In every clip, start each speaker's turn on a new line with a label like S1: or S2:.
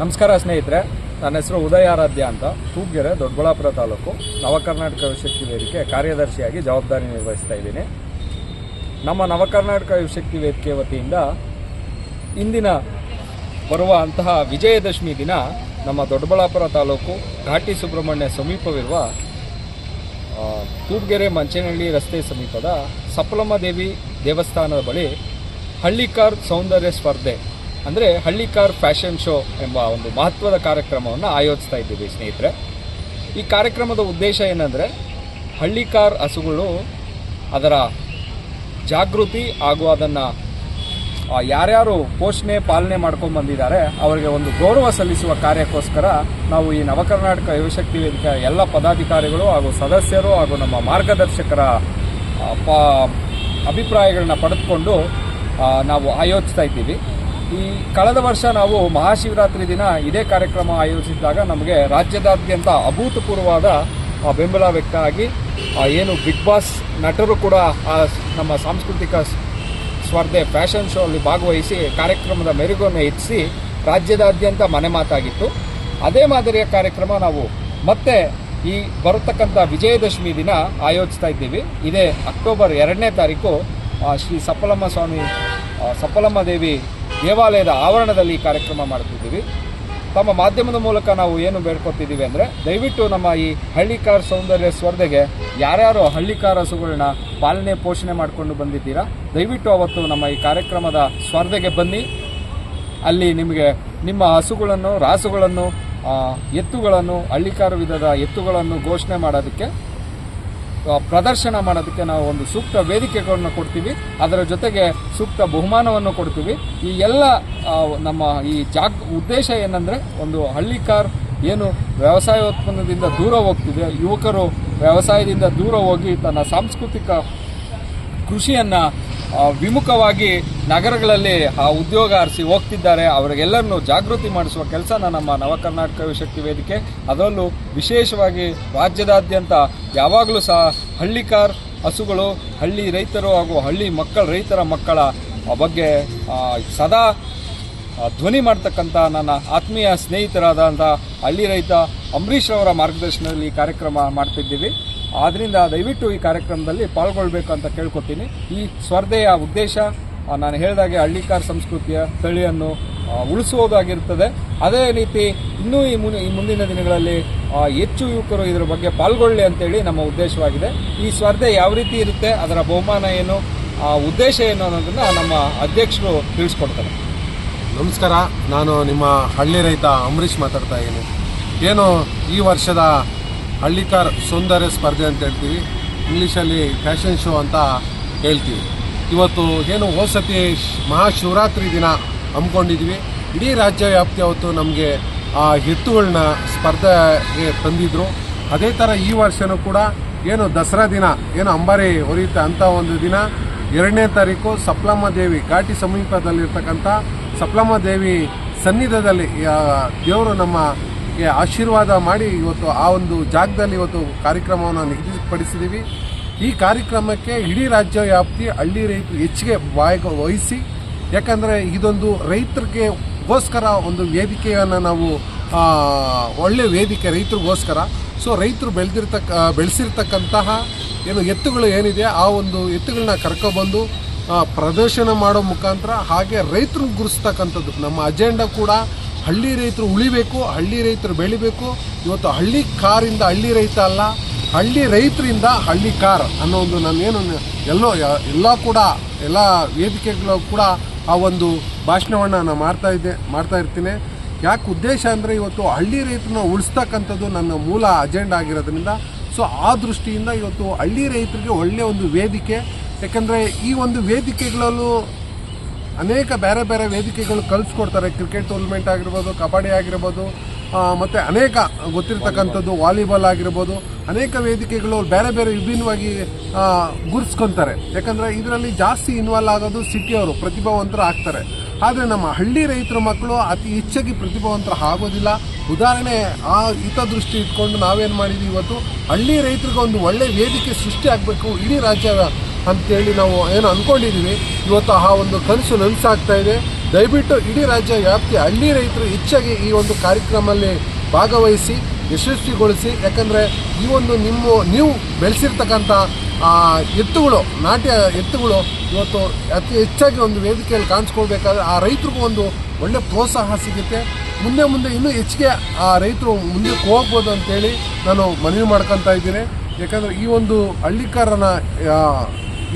S1: ನಮಸ್ಕಾರ ಸ್ನೇಹಿತರೆ, ನನ್ನ ಹೆಸರು ಉದಯ ಆರಾಧ್ಯ ಅಂತ. ತೂಪ್ಗೆರೆ ದೊಡ್ಡಬಳ್ಳಾಪುರ ತಾಲೂಕು. ನವಕರ್ನಾಟಕ ಯುವಶಕ್ತಿ ವೇದಿಕೆ ಕಾರ್ಯದರ್ಶಿಯಾಗಿ ಜವಾಬ್ದಾರಿ ನಿರ್ವಹಿಸ್ತಾ ಇದ್ದೀನಿ. ನಮ್ಮ ನವಕರ್ನಾಟಕ ಯುವಶಕ್ತಿ ವೇದಿಕೆ ವತಿಯಿಂದ ಇಂದಿನ ಬರುವ ಅಂತಹ ವಿಜಯದಶಮಿ ದಿನ ನಮ್ಮ ದೊಡ್ಡಬಳ್ಳಾಪುರ ತಾಲೂಕು ಘಾಟಿ ಸುಬ್ರಹ್ಮಣ್ಯ ಸಮೀಪವಿರುವ ತೂಗೆರೆ ಮಂಚನಹಳ್ಳಿ ರಸ್ತೆ ಸಮೀಪದ ಸಪ್ಲಮ್ಮ ದೇವಿ ದೇವಸ್ಥಾನದ ಬಳಿ ಹಳ್ಳಿಕಾರ್ ಸೌಂದರ್ಯ ಸ್ಪರ್ಧೆ ಅಂದರೆ ಹಳ್ಳಿಕಾರ್ ಫ್ಯಾಷನ್ ಶೋ ಎಂಬ ಒಂದು ಮಹತ್ವದ ಕಾರ್ಯಕ್ರಮವನ್ನು ಆಯೋಜಿಸ್ತಾ ಇದ್ದೀವಿ ಸ್ನೇಹಿತರೆ. ಈ ಕಾರ್ಯಕ್ರಮದ ಉದ್ದೇಶ ಏನಂದರೆ ಹಳ್ಳಿಕಾರ್ ಹಸುಗಳು ಅದರ ಜಾಗೃತಿ ಹಾಗೂ ಅದನ್ನು ಯಾರ್ಯಾರು ಪೋಷಣೆ ಪಾಲನೆ ಮಾಡ್ಕೊಂಡು ಬಂದಿದ್ದಾರೆ, ಅವರಿಗೆ ಒಂದು ಗೌರವ ಸಲ್ಲಿಸುವ ಕಾರ್ಯಕ್ಕೋಸ್ಕರ ನಾವು ಈ ನವಕರ್ನಾಟಕ ಯುವಶಕ್ತಿ ವೇದಿಕೆ ಎಲ್ಲ ಪದಾಧಿಕಾರಿಗಳು ಹಾಗೂ ಸದಸ್ಯರು ಹಾಗೂ ನಮ್ಮ ಮಾರ್ಗದರ್ಶಕರ ಅಭಿಪ್ರಾಯಗಳನ್ನ ಪಡೆದುಕೊಂಡು ನಾವು ಆಯೋಜಿಸ್ತಾ ಇದ್ದೀವಿ. ಈ ಕಳೆದ ವರ್ಷ ನಾವು ಮಹಾಶಿವರಾತ್ರಿ ದಿನ ಇದೇ ಕಾರ್ಯಕ್ರಮ ಆಯೋಜಿಸಿದಾಗ ನಮಗೆ ರಾಜ್ಯದಾದ್ಯಂತ ಅಭೂತಪೂರ್ವವಾದ ಬೆಂಬಲ ವ್ಯಕ್ತ ಆಗಿ ಏನು ಬಿಗ್ ಬಾಸ್ ನಟರು ಕೂಡ ನಮ್ಮ ಸಾಂಸ್ಕೃತಿಕ ಸ್ಪರ್ಧೆ, ಫ್ಯಾಷನ್ ಶೋ ಅಲ್ಲಿ ಭಾಗವಹಿಸಿ ಕಾರ್ಯಕ್ರಮದ ಮೆರುಗನ್ನು ಹೆಚ್ಚಿಸಿ ರಾಜ್ಯದಾದ್ಯಂತ ಮನೆ ಮಾತಾಗಿತ್ತು. ಅದೇ ಮಾದರಿಯ ಕಾರ್ಯಕ್ರಮ ನಾವು ಮತ್ತೆ ಈ ಬರತಕ್ಕಂಥ ವಿಜಯದಶಮಿ ದಿನ ಆಯೋಜಿಸ್ತಾ ಇದ್ದೀವಿ. ಇದೇ ಅಕ್ಟೋಬರ್ ಎರಡನೇ ತಾರೀಕು ಶ್ರೀ ಸಪ್ಪಲಮ್ಮ ಸ್ವಾಮಿ ಸಪ್ಪಲಮ್ಮ ದೇವಿ ದೇವಾಲಯದ ಆವರಣದಲ್ಲಿ ಈ ಕಾರ್ಯಕ್ರಮ ಮಾಡ್ತಿದ್ದೀವಿ ತಮ್ಮ ಮಾಧ್ಯಮದ ಮೂಲಕ ನಾವು ಏನು ಬೇಡ್ಕೊತಿದ್ದೀವಿ ಅಂದರೆ ದಯವಿಟ್ಟು ನಮ್ಮ ಈ ಹಳ್ಳಿಕಾರ ಸೌಂದರ್ಯ ಸ್ಪರ್ಧೆಗೆ ಯಾರ್ಯಾರು ಹಳ್ಳಿಕಾರ ಹಸುಗಳನ್ನ ಪಾಲನೆ ಪೋಷಣೆ ಮಾಡಿಕೊಂಡು ಬಂದಿದ್ದೀರಾ, ದಯವಿಟ್ಟು ಅವತ್ತು ನಮ್ಮ ಈ ಕಾರ್ಯಕ್ರಮದ ಸ್ಪರ್ಧೆಗೆ ಬನ್ನಿ. ಅಲ್ಲಿ ನಿಮಗೆ ನಿಮ್ಮ ಹಸುಗಳನ್ನು, ರಾಸುಗಳನ್ನು ಎತ್ತುಗಳನ್ನು, ಹಳ್ಳಿಕಾರ ವಿಧದ ಎತ್ತುಗಳನ್ನು ಘೋಷಣೆ ಮಾಡೋದಕ್ಕೆ ಪ್ರದರ್ಶನ ಮಾಡೋದಕ್ಕೆ ನಾವು ಒಂದು ಸೂಕ್ತ ವೇದಿಕೆಗಳನ್ನು ಕೊಡ್ತೀವಿ. ಅದರ ಜೊತೆಗೆ ಸೂಕ್ತ ಬಹುಮಾನವನ್ನು ಕೊಡ್ತೀವಿ. ಈ ಎಲ್ಲ ನಮ್ಮ ಈ ಜಾಗ, ಉದ್ದೇಶ ಏನಂದರೆ ಒಂದು ಹಳ್ಳಿಕಾರ್ ಏನು ವ್ಯವಸಾಯೋತ್ಪನ್ನದಿಂದ ದೂರ ಹೋಗ್ತಿದೆ. ಯುವಕರು ವ್ಯವಸಾಯದಿಂದ ದೂರ ಹೋಗಿ ತನ್ನ ಸಾಂಸ್ಕೃತಿಕ ಕೃಷಿಯನ್ನು ವಿಮುಖವಾಗಿ ನಗರಗಳಲ್ಲಿ ಆ ಉದ್ಯೋಗ ಅರಸಿ ಹೋಗ್ತಿದ್ದಾರೆ. ಅವರಿಗೆಲ್ಲರನ್ನು ಜಾಗೃತಿ ಮಾಡಿಸುವ ಕೆಲಸನ ನಮ್ಮ ನವಕರ್ನಾಟಕ ಶಕ್ತಿ ವೇದಿಕೆ. ಅದರಲ್ಲೂ ವಿಶೇಷವಾಗಿ ರಾಜ್ಯದಾದ್ಯಂತ ಯಾವಾಗಲೂ ಸಹ ಹಳ್ಳಿಕಾರ್ ಹಸುಗಳು, ಹಳ್ಳಿ ರೈತರು ಹಾಗೂ ಹಳ್ಳಿ ಮಕ್ಕಳ, ರೈತರ ಮಕ್ಕಳ ಬಗ್ಗೆ ಸದಾ ಧ್ವನಿ ಮಾಡ್ತಕ್ಕಂಥ ನನ್ನ ಆತ್ಮೀಯ ಸ್ನೇಹಿತರಾದಂಥ ಹಳ್ಳಿ ರೈತ ಅಂಬರೀಷ್ ಅವರ ಮಾರ್ಗದರ್ಶನದಲ್ಲಿ ಕಾರ್ಯಕ್ರಮ ಮಾಡ್ತಿದ್ದೀವಿ. ಆದ್ದರಿಂದ ದಯವಿಟ್ಟು ಈ ಕಾರ್ಯಕ್ರಮದಲ್ಲಿ ಪಾಲ್ಗೊಳ್ಬೇಕು ಅಂತ ಕೇಳ್ಕೊತೀನಿ. ಈ ಸ್ಪರ್ಧೆಯ ಉದ್ದೇಶ ನಾನು ಹೇಳಿದಾಗೆ ಹಳ್ಳಿಕಾರ್ ಸಂಸ್ಕೃತಿಯ ತಳಿಯನ್ನು ಉಳಿಸುವುದಾಗಿರ್ತದೆ ಅದೇ ರೀತಿ ಇನ್ನೂ ಈ ಮುನ್ ಈ ಮುಂದಿನ ದಿನಗಳಲ್ಲಿ ಹೆಚ್ಚು ಯುವಕರು ಇದರ ಬಗ್ಗೆ ಪಾಲ್ಗೊಳ್ಳಿ ಅಂತೇಳಿ ನಮ್ಮ ಉದ್ದೇಶವಾಗಿದೆ. ಈ ಸ್ಪರ್ಧೆ ಯಾವ ರೀತಿ ಇರುತ್ತೆ ಅದರ ಬಹುಮಾನ ಏನು ಆ, ಉದ್ದೇಶ ಏನು ಅನ್ನೋದನ್ನು ನಮ್ಮ ಅಧ್ಯಕ್ಷರು ತಿಳಿಸ್ಕೊಡ್ತಾರೆ.
S2: ನಮಸ್ಕಾರ ನಾನು ನಿಮ್ಮ ಹಳ್ಳಿ ರೈತ ಅಂಬರೀಷ್ ಮಾತಾಡ್ತಾ ಇದ್ದೀನಿ. ಏನು ಈ ವರ್ಷದ ಹಳ್ಳಿಕಾರ್ ಸೌಂದರ್ಯ ಸ್ಪರ್ಧೆ ಅಂತ ಹೇಳ್ತೀವಿ. ಇಂಗ್ಲೀಷಲ್ಲಿ ಫ್ಯಾಷನ್ ಶೋ ಅಂತ ಹೇಳ್ತೀವಿ. ಇವತ್ತು ಏನು ಹೋದ ಸತಿ ಶ್- ಮಹಾಶಿವರಾತ್ರಿ ದಿನ ಹಮ್ಮಿಕೊಂಡಿದ್ವಿ. ಇಡೀ ರಾಜ್ಯ ವ್ಯಾಪ್ತಿ ಅವತ್ತು ನಮಗೆ ಆ ಎತ್ತುಗಳನ್ನ ಸ್ಪರ್ಧೆಗೆ ತಂದಿದ್ರು. ಅದೇ ಥರ ಈ ವರ್ಷನೂ ಕೂಡ ಏನು ದಸರಾ ದಿನ, ಏನು ಅಂಬಾರಿ ಹೊರೆಯುತ್ತೆ ಅಂಥ ಒಂದು ದಿನ. ಎರಡನೇ ತಾರೀಕು ಸಪ್ಲಮ್ಮ ದೇವಿ ಘಾಟಿ ಸಮೀಪದಲ್ಲಿರ್ತಕ್ಕಂಥ ಸಪ್ಲಮ್ಮ ದೇವಿ ಸನ್ನಿಧದಲ್ಲಿ ದೇವರು ನಮ್ಮ ಆಶೀರ್ವಾದ ಮಾಡಿ ಇವತ್ತು ಆ ಒಂದು ಜಾಗದಲ್ಲಿ ಇವತ್ತು ಕಾರ್ಯಕ್ರಮವನ್ನು ನಿಗದಿಪಡಿಸಿದ್ದೀವಿ. ಈ ಕಾರ್ಯಕ್ರಮಕ್ಕೆ ಇಡೀ ರಾಜ್ಯ ವ್ಯಾಪ್ತಿ ಹಳ್ಳಿ ರೈತರು ಹೆಚ್ಚಿಗೆ ಭಾಗ ವಹಿಸಿ ಯಾಕಂದರೆ ಇದೊಂದು ರೈತರಿಗೆ ಗೋಸ್ಕರ ಒಂದು ವೇದಿಕೆಯನ್ನು ನಾವು ಒಳ್ಳೆ ವೇದಿಕೆ ರೈತರಿಗೋಸ್ಕರ. ಸೊ ರೈತರು ಬೆಳೆದಿರ್ತಕ್ಕ, ಬೆಳೆಸಿರ್ತಕ್ಕಂತಹ ಏನು ಎತ್ತುಗಳು ಏನಿದೆ, ಆ ಒಂದು ಎತ್ತುಗಳನ್ನ ಕರ್ಕೊಬಂದು ಪ್ರದರ್ಶನ ಮಾಡೋ ಮುಖಾಂತರ ಹಾಗೆ ರೈತರು ಗುರುಸ್ತಕ್ಕಂಥದ್ದು ನಮ್ಮ ಅಜೆಂಡಾ ಕೂಡ ಹಳ್ಳಿ ರೈತರು ಉಳಿಬೇಕು, ಹಳ್ಳಿ ರೈತರು ಬೆಳಿಬೇಕು. ಇವತ್ತು ಹಳ್ಳಿ ಕಾರಿಂದ ಹಳ್ಳಿ ರೈತ ಅಲ್ಲ, ಹಳ್ಳಿ ರೈತರಿಂದ ಹಳ್ಳಿ ಕಾರ್ ಅನ್ನೋ ಒಂದು ನಾನು ಏನು ಎಲ್ಲೋ ಎಲ್ಲ ಕೂಡ, ಎಲ್ಲ ವೇದಿಕೆಗಳು ಕೂಡ ಆ ಒಂದು ಭಾಷಣವನ್ನು ನಾನು ಮಾಡ್ತಾ ಇದ್ದೆ, ಮಾಡ್ತಾ ಇರ್ತೀನಿ. ಯಾಕೆ ಉದ್ದೇಶ ಅಂದರೆ ಇವತ್ತು ಹಳ್ಳಿ ರೈತರನ್ನ ಉಳಿಸ್ತಕ್ಕಂಥದ್ದು ನನ್ನ ಮೂಲ ಅಜೆಂಡ ಆಗಿರೋದ್ರಿಂದ. ಸೊ ಆ ದೃಷ್ಟಿಯಿಂದ ಇವತ್ತು ಹಳ್ಳಿ ರೈತರಿಗೆ ಒಳ್ಳೆಯ ಒಂದು ವೇದಿಕೆ. ಯಾಕಂದರೆ ಈ ಒಂದು ವೇದಿಕೆಗಳಲ್ಲೂ ಅನೇಕ ಬೇರೆ ಬೇರೆ ವೇದಿಕೆಗಳು ಕಲಿಸ್ಕೊಡ್ತಾರೆ. ಕ್ರಿಕೆಟ್ ಟೂರ್ನಮೆಂಟ್ ಆಗಿರ್ಬೋದು, ಕಬಡ್ಡಿ ಆಗಿರ್ಬೋದು ಮತ್ತು ಅನೇಕ ಗೊತ್ತಿರ್ತಕ್ಕಂಥದ್ದು ವಾಲಿಬಾಲ್ ಆಗಿರ್ಬೋದು. ಅನೇಕ ವೇದಿಕೆಗಳು ಬೇರೆ ಬೇರೆ ವಿಭಿನ್ನವಾಗಿ ಗುರ್ಸ್ಕೊತಾರೆ. ಯಾಕಂದರೆ ಇದರಲ್ಲಿ ಜಾಸ್ತಿ ಇನ್ವಾಲ್ವ್ ಆಗೋದು ಸಿಟಿಯವರು ಪ್ರತಿಭಾವಂತರು ಆಗ್ತಾರೆ. ಆದರೆ ನಮ್ಮ ಹಳ್ಳಿ ರೈತರ ಮಕ್ಕಳು ಅತಿ ಹೆಚ್ಚಾಗಿ ಪ್ರತಿಭಾವಂತರು ಆಗೋದಿಲ್ಲ. ಉದಾಹರಣೆ, ಆ ಹಿತದೃಷ್ಟಿ ಇಟ್ಕೊಂಡು ನಾವೇನು ಮಾಡಿದ್ವಿ ಇವತ್ತು? ಹಳ್ಳಿ ರೈತರಿಗೆ ಒಂದು ಒಳ್ಳೆ ವೇದಿಕೆ ಸೃಷ್ಟಿ ಆಗಬೇಕು ಇಡೀ ರಾಜ್ಯ ಅಂತೇಳಿ ನಾವು ಏನು ಅಂದ್ಕೊಂಡಿದ್ದೀವಿ ಇವತ್ತು ಆ ಒಂದು ಕನಸು ನನಸಾಗ್ತಾ ಇದೆ. ದಯವಿಟ್ಟು ಇಡೀ ರಾಜ್ಯ ವ್ಯಾಪ್ತಿ ಹಳ್ಳಿ ರೈತರು ಹೆಚ್ಚಾಗಿ ಈ ಒಂದು ಕಾರ್ಯಕ್ರಮದಲ್ಲಿ ಭಾಗವಹಿಸಿ, ಯಶಸ್ವಿಗೊಳಿಸಿ. ಯಾಕಂದರೆ ಈ ಒಂದು ನಿಮ್ಮ, ನೀವು ಬೆಳೆಸಿರ್ತಕ್ಕಂಥ ಎತ್ತುಗಳು, ನಾಟ್ಯ ಎತ್ತುಗಳು ಇವತ್ತು ಅತಿ ಹೆಚ್ಚಾಗಿ ಒಂದು ವೇದಿಕೆಯಲ್ಲಿ ಕಾಣಿಸ್ಕೊಳ್ಬೇಕಾದ್ರೆ ಆ ರೈತರಿಗೂ ಒಂದು ಒಳ್ಳೆ ಪ್ರೋತ್ಸಾಹ ಸಿಗುತ್ತೆ. ಮುಂದೆ ಮುಂದೆ ಇನ್ನೂ ಹೆಚ್ಚಿಗೆ ಆ ರೈತರು ಮುಂದೆ ಹೋಗ್ಬೋದು ಅಂತೇಳಿ ನಾನು ಮನವಿ ಮಾಡ್ಕೊತಾ ಇದ್ದೀನಿ. ಯಾಕಂದರೆ ಈ ಒಂದು ಹಳ್ಳಿಕಾರನ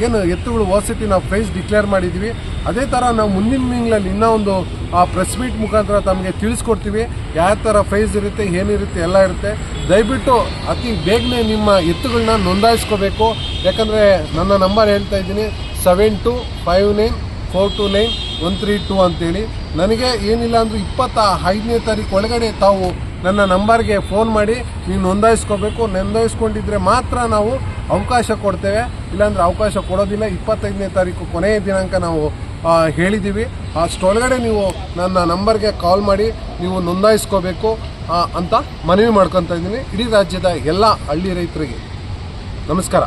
S2: ಏನು ಎತ್ತುಗಳು ವಸತಿ ನಾವು ಪ್ರೈಸ್ ಡಿಕ್ಲೇರ್ ಮಾಡಿದ್ದೀವಿ. ಅದೇ ಥರ ನಾವು ಮುಂದಿನ ತಿಂಗಳಲ್ಲಿ ಇನ್ನೂ ಒಂದು, ಆ ಪ್ರೆಸ್ ಮೀಟ್ ಮುಖಾಂತರ ತಮಗೆ ತಿಳಿಸ್ಕೊಡ್ತೀವಿ. ಯಾವ ಥರ ಪ್ರೈಸ್ ಇರುತ್ತೆ ಏನಿರುತ್ತೆ ಎಲ್ಲ ಇರುತ್ತೆ. ದಯವಿಟ್ಟು ಅತಿ ಬೇಗನೆ ನಿಮ್ಮ ಎತ್ತುಗಳನ್ನ ನೋಂದಾಯಿಸ್ಕೋಬೇಕು. ಯಾಕಂದರೆ ನನ್ನ ನಂಬರ್ ಹೇಳ್ತಾ ಇದ್ದೀನಿ seven two five nine four two nine one three two ಅಂತೇಳಿ. ನನಗೆ ಏನಿಲ್ಲ ಅಂದರೂ ಇಪ್ಪತ್ತ ಐದನೇ ತಾರೀಕು ಒಳಗಡೆ ತಾವು ನನ್ನ ನಂಬರ್ಗೆ ಫೋನ್ ಮಾಡಿ ನೀವು ನೋಂದಾಯಿಸ್ಕೋಬೇಕು. ನೋಂದಾಯಿಸ್ಕೊಂಡಿದ್ರೆ ಮಾತ್ರ ನಾವು ಅವಕಾಶ ಕೊಡ್ತೇವೆ. ಇಲ್ಲಾಂದರೆ ಅವಕಾಶ ಕೊಡೋದಿಲ್ಲ. ಇಪ್ಪತ್ತೈದನೇ ತಾರೀಕು ಕೊನೆಯ ದಿನಾಂಕ ನಾವು ಹೇಳಿದ್ದೀವಿ ಅಷ್ಟೊಳಗಡೆ ನೀವು ನನ್ನ ನಂಬರ್ಗೆ ಕಾಲ್ ಮಾಡಿ ನೀವು ನೋಂದಾಯಿಸ್ಕೋಬೇಕು ಅಂತ ಮನವಿ ಮಾಡ್ಕೊತಾ ಇದ್ದೀನಿ. ಇಡೀ ರಾಜ್ಯದ ಎಲ್ಲ ಹಳ್ಳಿ ರೈತರಿಗೆ. ನಮಸ್ಕಾರ.